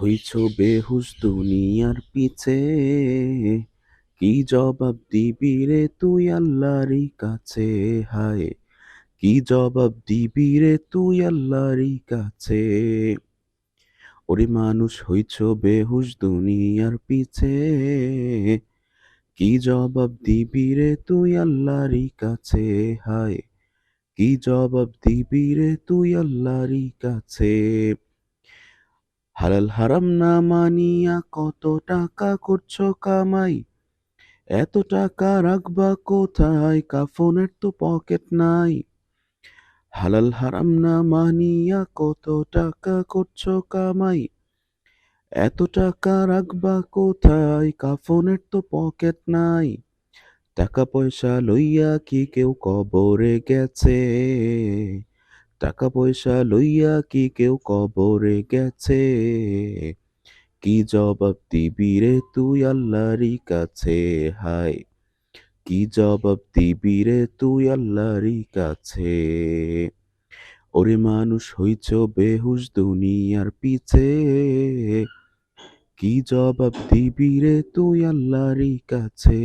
হইছ বেহুশ দুনিয়ার পিছে। কি জবাব দিবি রে তুই আল্লাহরই কাছে? হায়, কি জবাব দিবি রে তুই আল্লাহরই কাছে? ওরে মানুষ হইছ বেহুশ দুনিয়ার পিছে। কি জবাব দিবি রে তুই আল্লাহরই কাছে? হায়, কি জবাব দিবি রে তুই আল্লাহরই কাছে? হালাল হারাম না মানিয়া কত টাকা করছ কামাই? এত টাকা রাখবা কোথায়? কাফনের তো পকেট নাই। হালাল হারাম না মানিয়া কত টাকা করছ কামাই? এত টাকা রাখবা কোথায়? কাফনের তো পকেট নাই। টাকা পয়সা লইয়া কি কেউ কবরে গেছে? টাকা পয়সা লইয়া কি কেউ কবরে গেছে? কি জবাব দিবি রে তুই আল্লাহরই কাছে? হায়, কি জবাব দিবি রে তুই আল্লাহরই কাছে? ওরে মানুষ হইছ বেহুশ দুনিয়ার পিছে। কি জবাব দিবি রে তুই আল্লাহরই কাছে?